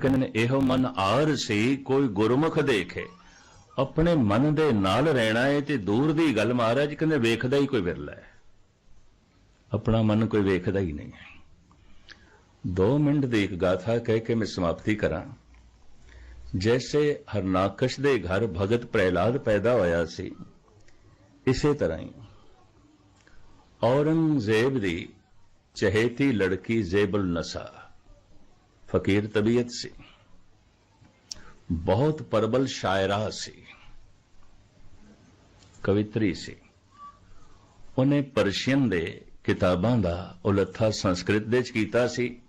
ਕਹਿੰਦੇ ਨੇ, ਇਹੋ ਮਨ ਆਰ ਸੀ, ਕੋਈ ਗੁਰਮੁਖ ਦੇਖੇ। ਆਪਣੇ ਮਨ ਦੇ ਨਾਲ ਰਹਿਣਾ ਹੈ ਤੇ ਦੂਰ ਦੀ ਗੱਲ ਮਹਾਰਾਜ, ਕਹਿੰਦੇ ਵੇਖਦਾ ਹੀ ਕੋਈ ਵਿਰਲਾ ਹੈ। ਆਪਣਾ ਮਨ ਕੋਈ ਵੇਖਦਾ ਹੀ ਨਹੀਂ ਹੈ। 2 ਮਿੰਟ ਦੀ ਇੱਕ ਗਾਥਾ ਕਹਿ ਕੇ ਮੈਂ ਸਮਾਪਤੀ ਕਰਾਂ। ਜੈਸੇ ਹਰਨਾਕਸ਼ ਦੇ ਘਰ ਭਗਤ ਪ੍ਰਹਿਲਾਦ ਪੈਦਾ ਹੋਇਆ ਸੀ, ਇਸੇ ਤਰ੍ਹਾਂ ਹੀ। ਔਰੰਗਜ਼ੇਬ ਦੀ ਚਹੇਤੀ ਲੜਕੀ ਜ਼ੇਬੁਲ ਨਸਾ। ਫਕੀਰ ਤਬੀਅਤ ਸੀ। ਬਹੁਤ ਪਰਬਲ ਸ਼ਾਇਰਾ ਸੀ। ਕਵਿਤਰੀ ਸੀ। ਉਹਨੇ ਪਰਸ਼ੀਅਨ ਦੇ ਕਿਤਾਬਾਂ ਦਾ ਉਲੱਥਾ ਸੰਸਕ੍ਰਿਤ ਦੇ ਚ ਕੀਤਾ ਸੀ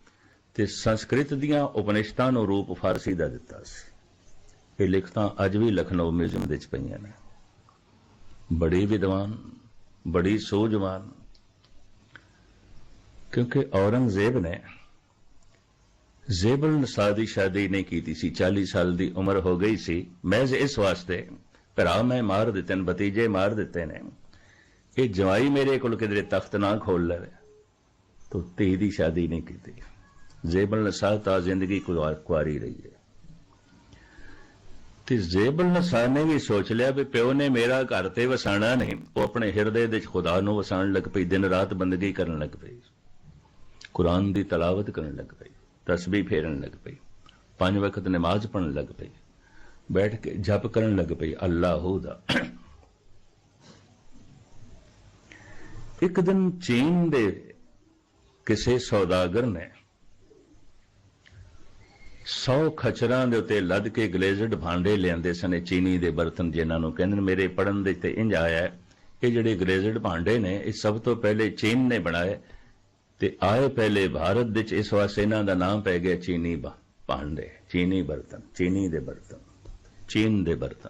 ਤੇ ਸੰਸਕ੍ਰਿਤ ਦੀਆਂ ਉਪਨਿਸ਼ਦਾਂ ਨੂੰ ਰੂਪ ਫਾਰਸੀ ਦਾ ਦਿੱਤਾ ਸੀ। ਇਹ ਲਿਖਤਾਂ ਅੱਜ ਵੀ ਲਖਨਊ ਮਿਊਜ਼ੀਅਮ ਦੇ ਚ ਪਈਆਂ ਨੇ। ਬੜੀ ਵਿਦਵਾਨ, ਬੜੀ ਸੋਝਵਾਨ, ਕਿਉਂਕਿ ਔਰੰਗਜ਼ੇਬ ਨੇ ਜ਼ੇਬਲ ਨਸਾ ਦੀ ਸ਼ਾਦੀ ਨਹੀਂ ਕੀਤੀ ਸੀ। 40 ਸਾਲ ਦੀ ਉਮਰ ਹੋ ਗਈ ਸੀ। ਮਹਿਜ਼ ਇਸ ਵਾਸਤੇ ਭਰਾ ਮੈਂ ਮਾਰ ਦਿੱਤੇ ਨੇ, ਭਤੀਜੇ ਮਾਰ ਦਿੱਤੇ ਨੇ। ਇਹ ਜਵਾਈ ਮੇਰੇ ਕੋਲ ਕਿਧਰੇ ਤਖਤ ਨਾ ਖੋਲ ਲਵੇ। ਤੋ ਧੀ ਦੀ ਸ਼ਾਦੀ ਨਹੀਂ ਕੀਤੀ। ਜ਼ੇਬਲ ਨਸਾ ਤਾਂ ਜ਼ਿੰਦਗੀ ਕੁਆਰੀ ਰਹੀ ਹੈ। ਤੇ ਜ਼ੇਬਲ ਨਸਾ ਨੇ ਵੀ ਸੋਚ ਲਿਆ ਵੀ ਪਿਓ ਨੇ ਮੇਰਾ ਘਰ ਤੇ ਵਸਾਣਾ ਨਹੀਂ। ਉਹ ਆਪਣੇ ਹਿਰਦੇ ਦੇ ਵਿੱਚ ਖੁਦਾ ਨੂੰ ਵਸਾਉਣ ਲੱਗ ਪਈ, ਦਿਨ ਰਾਤ ਬੰਦਗੀ ਕਰਨ ਲੱਗ ਪਈ। ਕੁਰਾਨ ਦੀ ਤਲਾਵਤ ਕਰਨ ਲੱਗ ਪਈ। ਤਸਬੀਹ ਫੇਰਨ ਲੱਗ ਪਈ। ਪੰਜ ਵਕਤ ਨਮਾਜ਼ ਪੜਨ ਲੱਗ ਪਈ। ਬੈਠ ਕੇ ਜਪ ਕਰਨ ਲੱਗ ਪਈ। ਅੱਲਾਹੂ ਦਾ। ਇੱਕ ਦਿਨ ਚੀਨ ਦੇ ਕਿਸੇ ਸੌਦਾਗਰ ਨੇ 100 ਖਚਰਾਂ ਦੇ ਉੱਤੇ ਲੱਦ ਕੇ ਗਲੇਜ਼ਡ ਭਾਂਡੇ ਲਿਆਂਦੇ ਸਨ। ਚੀਨੀ ਦੇ ਬਰਤਨ ਜਿਨ੍ਹਾਂ ਨੂੰ ਕਹਿੰਦੇ ਨੇ, ਮੇਰੇ ਪੜਨ ਦੇ ਤੇ ਇੰਜ ਆਇਆ ਹੈ ਕਿ ਜਿਹੜੇ ਗਲੇਜ਼ਡ ਭਾਂਡੇ ਨੇ, ਇਹ ਸਭ ਤੋਂ ਪਹਿਲੇ ਚੀਨ ਨੇ ਬਣਾਏ। ਤੇ ਆਏ ਪਹਿਲੇ ਭਾਰਤ ਵਿੱਚ ਇਸ ਵਾਸਤੇ ਇਹਨਾਂ ਦਾ ਨਾਮ ਪੈ ਗਿਆ ਚੀਨੀ ਭਾਂਡੇ ਚੀਨੀ ਬਰਤਨ, ਚੀਨੀ ਦੇ ਬਰਤਨ, ਚੀਨ ਦੇ ਬਰਤਨ।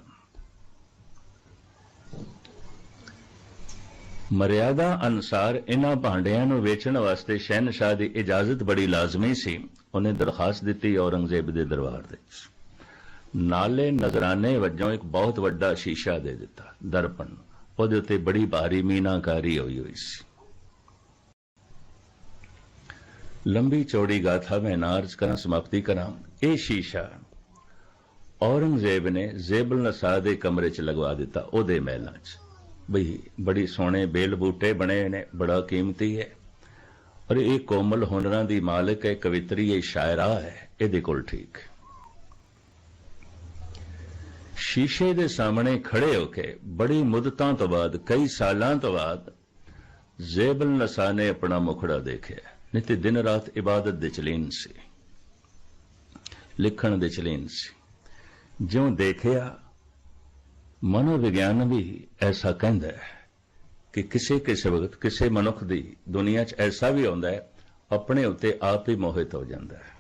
ਮਰਿਆਦਾ ਅਨੁਸਾਰ ਇਹਨਾਂ ਭਾਂਡਿਆਂ ਨੂੰ ਵੇਚਣ ਵਾਸਤੇ ਸ਼ਹਿਨशाह ਦੀ ਇਜਾਜ਼ਤ ਬੜੀ ਲਾਜ਼ਮੀ ਸੀ। ਉਹਨੇ ਦਰਖਾਸਤ ਦਿੱਤੀ ਔਰੰਗਜ਼ੇਬ ਦੇ ਦਰਬਾਰ ਦੇ ਨਾਲੇ ਨਜ਼ਰਾਨੇ ਵਜੋਂ ਇੱਕ ਬਹੁਤ ਵੱਡਾ ਸ਼ੀਸ਼ਾ ਦੇ ਦਿੱਤਾ, ਦਰਪਣ। ਉਹਦੇ ਉੱਤੇ ਬੜੀ ਭਾਰੀ ਮੀਨਾਕਾਰੀ ਹੋਈ ਹੋਈ ਸੀ। ਲੰਬੀ ਚੌੜੀ ਗਾਥਾ ਮੈਂ ਨਾਰਜ ਕਰਾਂ, ਸਮਾਪਤੀ ਕਰਾਂ। ਇਹ ਸ਼ੀਸ਼ਾ ਔਰੰਗਜ਼ੇਬ ਨੇ ਜ਼ੇਬਲ ਨਸਾ ਦੇ ਕਮਰੇ 'ਚ ਲਗਵਾ ਦਿੱਤਾ, ਉਹਦੇ ਮਹਿਲਾਂ 'ਚ। ਬਈ, ਬੜੀ ਸੋਹਣੇ ਬੇਲ ਬੂਟੇ ਬਣੇ ਨੇ, ਬੜਾ ਕੀਮਤੀ ਹੈ। ਔਰ ਇਹ ਕੋਮਲ ਹੁਨਰਾਂ ਦੀ ਮਾਲਕ ਹੈ, ਕਵਿਤਰੀ ਹੈ ਸ਼ਾਇਰਾ ਹੈ, ਇਹਦੇ ਕੋਲ ਠੀਕ। ਸ਼ੀਸ਼ੇ ਦੇ ਸਾਹਮਣੇ ਖੜੇ ਹੋ ਕੇ, ਬੜੀ ਮੁੱਦਤਾਂ ਤੋਂ ਬਾਅਦ, ਕਈ ਸਾਲਾਂ ਤੋਂ ਬਾਅਦ, ਜ਼ੇਬਲ ਨਸਾ ਨੇ ਆਪਣਾ ਮੁਖੜਾ ਦੇਖਿਆ। ਨਹੀਂ ਤੇ ਦਿਨ ਰਾਤ ਇਬਾਦਤ ਦੇ ਚਲੀਨ ਸੀ, ਲਿਖਣ ਦੇ ਚਲੀਨ ਸੀ। ਜਿਉਂ ਦੇਖਿਆ, ਮਨੋਵਿਗਿਆਨ ਵੀ ਐਸਾ ਕਹਿੰਦਾ ਹੈ ਕਿ ਕਿਸੇ ਕਿਸੇ ਵਕਤ ਕਿਸੇ ਮਨੁੱਖ ਦੀ ਦੁਨੀਆ 'ਚ ਐਸਾ ਵੀ ਆਉਂਦਾ ਹੈ, ਆਪਣੇ ਉੱਤੇ ਆਪ ਹੀ ਮੋਹਿਤ ਹੋ ਜਾਂਦਾ ਹੈ।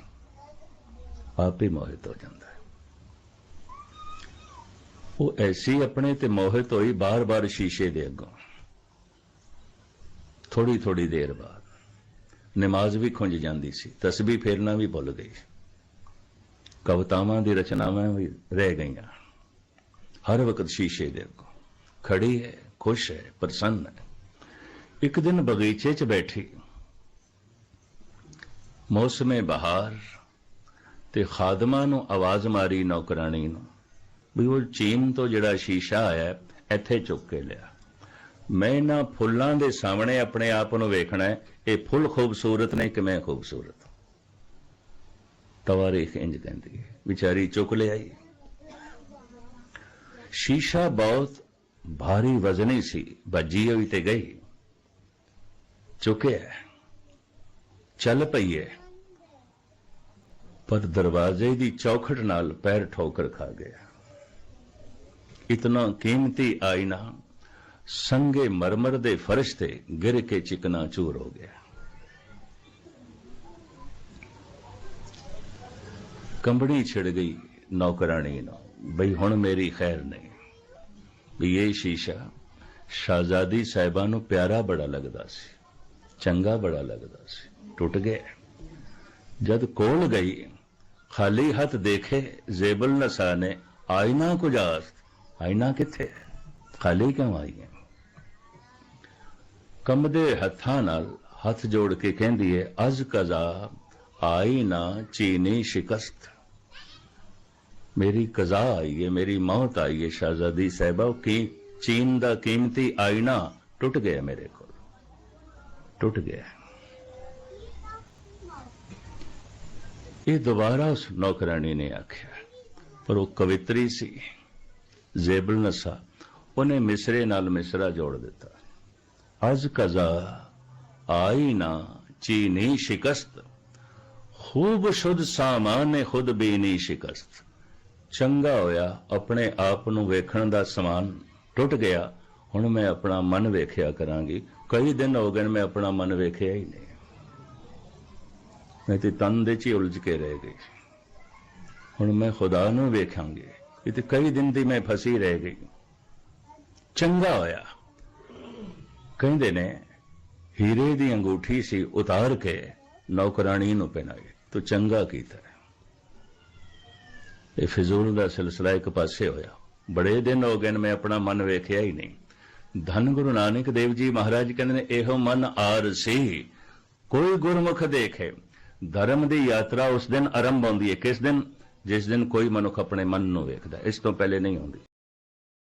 ਆਪ ਹੀ ਮੋਹਿਤ ਹੋ ਜਾਂਦਾ ਹੈ। ਉਹ ਐਸੀ ਆਪਣੇ ਤੇ ਮੋਹਿਤ ਹੋਈ ਬਾਰ-ਬਾਰ ਸ਼ੀਸ਼ੇ ਦੇ ਅੱਗੋਂ। ਥੋੜੀ ਥੋੜੀ ਦੇਰ ਬਾਅਦ ਨਮਾਜ਼ ਵੀ ਖੁੰਝ ਜਾਂਦੀ ਸੀ, ਤਸਬੀਹ ਫੇਰਨਾ ਵੀ ਭੁੱਲ ਗਈ ਕਵਤਾਵਾਂ ਦੀ ਰਚਨਾਵਾਂ ਵੀ ਰਹਿ ਗਈਆਂ। ਹਰ ਵਕਤ ਸ਼ੀਸ਼ੇ ਦੇ ਅੱਗੋਂ। ਖੜੀ ਹੈ, ਖੁਸ਼ ਹੈ, ਪ੍ਰਸੰਨ ਹੈ। ਇੱਕ ਦਿਨ ਬਗੀਚੇ 'ਚ ਬੈਠੀ। ਮੌਸਮੇ ਬਹਾਰ ਤੇ ਖਾਦਮਾਂ ਨੂੰ ਆਵਾਜ਼ ਮਾਰੀ ਨੌਕਰਾਨੀ ਨੂੰ, ਵੀ ਉਹ ਚੀਨ ਤੋਂ ਜਿਹੜਾ ਸ਼ੀਸ਼ਾ ਆਇਆ, ਇੱਥੇ ਚੁੱਕ ਕੇ ਲਿਆ। ਮੈਂ ਇਹਨਾਂ ਫੁੱਲਾਂ ਦੇ ਸਾਹਮਣੇ ਆਪਣੇ ਆਪ ਨੂੰ ਵੇਖਣਾ ਹੈ। ਇਹ ਫੁੱਲ ਖੂਬਸੂਰਤ ਨੇ ਕਿ ਮੈਂ ਖੂਬਸੂਰਤ? ਤਵਾਰੀਖ ਇੰਜ ਕਹਿੰਦੀ ਹੈ, ਵਿਚਾਰੀ ਚੁੱਕ ਲਿਆਈ। ਸ਼ੀਸ਼ਾ ਬਹੁਤ ਭਾਰੀ ਵਜ਼ਨੀ ਸੀ, ਵੱਜੀ ਹੋਈ ਤੇ ਗਈ। ਚੁੱਕਿਆ ਚੱਲ ਪਈ ਹੈ। ਪਰ ਦਰਵਾਜ਼ੇ ਦੀ ਚੌਖਟ ਨਾਲ ਪੈਰ ਠੋਕਰ ਖਾ ਗਿਆ। ਇਤਨਾ ਕੀਮਤੀ ਆਇਨਾ ਸੰਗੇ ਮਰਮਰ ਦੇ ਫਰਸ਼ ਤੇ ਗਿਰ ਕੇ ਚਿਕਨਾ ਚੂਰ ਹੋ ਗਿਆ। ਕੰਬੜੀ ਛਿੜ ਗਈ ਨੌਕਰਾਣੀ ਨੂੰ, ਬਈ ਹੁਣ ਮੇਰੀ ਖੈਰ ਨਹੀਂ। ਵੀ ਇਹ ਸ਼ੀਸ਼ਾ ਸ਼ਾਹਜ਼ਾਦੀ ਸਾਹਿਬਾਂ ਨੂੰ ਪਿਆਰਾ ਬੜਾ ਲੱਗਦਾ ਸੀ, ਚੰਗਾ ਬੜਾ ਲੱਗਦਾ ਸੀ, ਟੁੱਟ ਗਿਆ। ਜਦ ਕੋਲ ਗਈ, ਖਾਲੀ ਹੱਥ ਦੇਖੇ ਜ਼ੇਬਲ ਨਸਾ ਨੇ, ਆਇਨਾ ਕੁਜਾਸ ਆਇਨਾ ਕਿੱਥੇ? ਹੈ? ਖਾਲੀ ਕਿਉਂ ਆਈ ਹੈ ਕੰਬਦੇ ਹੱਥਾਂ ਨਾਲ ਹੱਥ ਜੋੜ ਕੇ ਕਹਿੰਦੀ ਹੈ ਅਜ਼ ਕਜ਼ਾ ਆਈਨਾ ਚੀਨੀ ਸ਼ਿਕਸਤ ਮੇਰੀ ਕਜ਼ਾ ਆਈ ਹੈ ਮੇਰੀ ਮੌਤ ਆਈ ਹੈ ਸ਼ਹਿਜ਼ਾਦੀ ਸਾਹਿਬਾ ਉਹ ਕੀ ਚੀਨ ਦਾ ਕੀਮਤੀ ਆਇਨਾ ਟੁੱਟ ਗਿਆ ਮੇਰੇ ਕੋਲ ਟੁੱਟ ਗਿਆ ਇਹ ਦੁਬਾਰਾ ਉਸ ਨੌਕਰਾਨੀ ਨੇ ਆਖਿਆ ਪਰ ਉਹ ਕਵਿਤਰੀ ਸੀ ਜ਼ੇਬਲ ਨਸਾ ਉਹਨੇ ਮਿਸਰੇ ਨਾਲ ਮਿਸਰਾ ਜੋੜ ਦਿੱਤਾ। ਅਜ਼ ਕਜ਼ਾ, ਆਈ ਨਾ, ਚੀਨੀ ਸ਼ਿਕਸਤ। ਖੂਬ ਸ਼ੁੱਧ ਸਾਮਾਨ ਖੁਦ ਬੀਨੀ ਸ਼ਿਕਸਤ। ਚੰਗਾ ਹੋਇਆ, ਆਪਣੇ ਆਪ ਨੂੰ ਵੇਖਣ ਦਾ ਸਮਾਨ ਟੁੱਟ ਗਿਆ। ਹੁਣ ਮੈਂ ਆਪਣਾ ਮਨ ਵੇਖਿਆ ਕਰਾਂਗੀ। ਕਈ ਦਿਨ ਹੋ ਗਏ ਮੈਂ ਆਪਣਾ ਮਨ ਵੇਖਿਆ ਹੀ ਨਹੀਂ। ਮੈਂ ਤੇ ਤਨ ਦੇ ਚ ਹੀ ਉਲਝ ਕੇ ਰਹਿ ਗਈ। ਹੁਣ ਮੈਂ ਖੁਦਾ ਨੂੰ ਵੇਖਾਂਗੀ। ਇਹ ਤੇ ਕਈ ਦਿਨ ਦੀ ਮੈਂ ਫਸੀ ਰਹਿ ਗਈ। ਚੰਗਾ ਹੋਇਆ। ਕਹਿੰਦੇ ਨੇ, ਹੀਰੇ ਦੀ ਅੰਗੂਠੀ ਸੀ ਉਤਾਰ ਕੇ ਨੌਕਰਾਣੀ ਨੂੰ ਪਹਿਨਾਈ। ਤੂੰ ਚੰਗਾ ਕੀਤਾ ਇਹ ਫਿਜ਼ੂਲ ਦਾ ਸਿਲਸਿਲਾ ਇੱਕ ਪਾਸੇ ਹੋਇਆ। ਬੜੇ ਦਿਨ ਹੋ ਗਏ ਨੇ, ਮੈਂ ਆਪਣਾ ਮਨ ਵੇਖਿਆ ਹੀ ਨਹੀਂ। ਧੰਨ ਗੁਰੂ ਨਾਨਕ ਦੇਵ ਜੀ ਮਹਾਰਾਜ ਕਹਿੰਦੇ ਨੇ, ਇਹੋ ਮਨ ਆਰ ਸੀ। ਕੋਈ ਗੁਰਮੁਖ ਦੇਖੇ। ਧਰਮ ਦੀ ਯਾਤਰਾ ਉਸ ਦਿਨ ਆਰੰਭ ਹੁੰਦੀ ਹੈ। ਕਿਸ ਦਿਨ? ਜਿਸ ਦਿਨ ਕੋਈ ਮਨੁੱਖ ਆਪਣੇ ਮਨ ਨੂੰ ਵੇਖਦਾ ਇਸ ਤੋਂ ਪਹਿਲੇ ਨਹੀਂ ਹੁੰਦੀ।